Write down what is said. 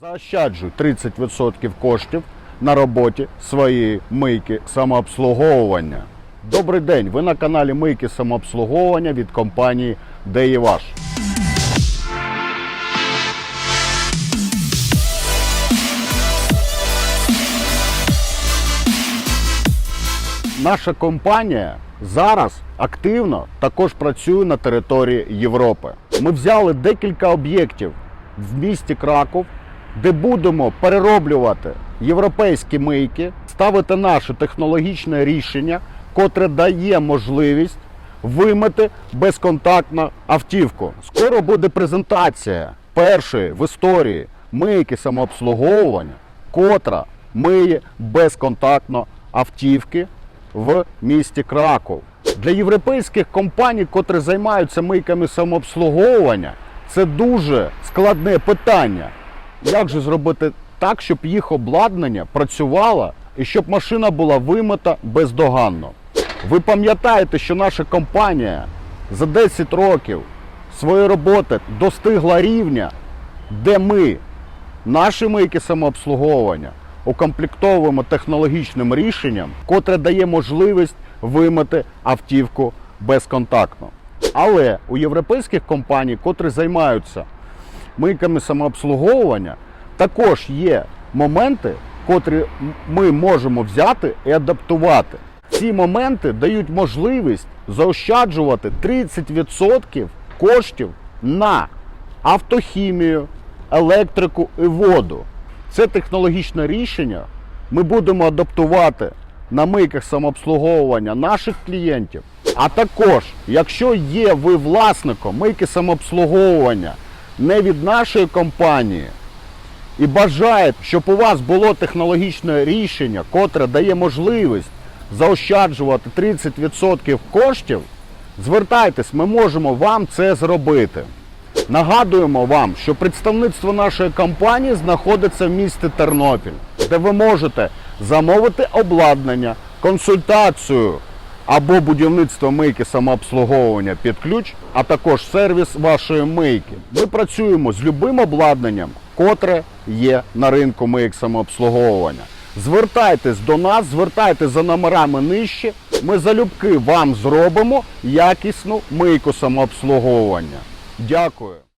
Заощаджуй 30% коштів на роботі своєї мийки самообслуговування. Добрий день! Ви на каналі Мийки самообслуговування від компанії Деєваш. Наша компанія зараз активно також працює на території Європи. Ми взяли декілька об'єктів в місті Краков, де будемо перероблювати європейські мийки, ставити наше технологічне рішення, котре дає можливість вимити безконтактно автівку. Скоро буде презентація першої в історії мийки самообслуговування, котра миє безконтактно автівки в місті Краков. Для європейських компаній, котрі займаються мийками самообслуговування, це дуже складне питання. Як же зробити так, щоб їх обладнання працювало і щоб машина була вимита бездоганно? Ви пам'ятаєте, що наша компанія за 10 років своєї роботи достигла рівня, де ми наші мийки самообслуговування укомплектовуємо технологічним рішенням, котре дає можливість вимити автівку безконтактно. Але у європейських компаній, котрі займаються мийками самообслуговування, також є моменти, котрі ми можемо взяти і адаптувати. Ці моменти дають можливість заощаджувати 30% коштів на автохімію, електрику і воду. Це технологічне рішення ми будемо адаптувати на мийках самообслуговування наших клієнтів. А також, якщо є ви власником мийки самообслуговування не від нашої компанії і бажаєте, щоб у вас було технологічне рішення, котре дає можливість заощаджувати 30% коштів, звертайтесь, ми можемо вам це зробити. Нагадуємо вам, що представництво нашої компанії знаходиться в місті Тернопіль, де ви можете замовити обладнання, консультацію або будівництво мийки самообслуговування під ключ, а також сервіс вашої мийки. Ми працюємо з любим обладнанням, котре є на ринку мийок самообслуговування. Звертайтесь до нас, звертайтесь за номерами нижче. Ми залюбки вам зробимо якісну мийку самообслуговування. Дякую.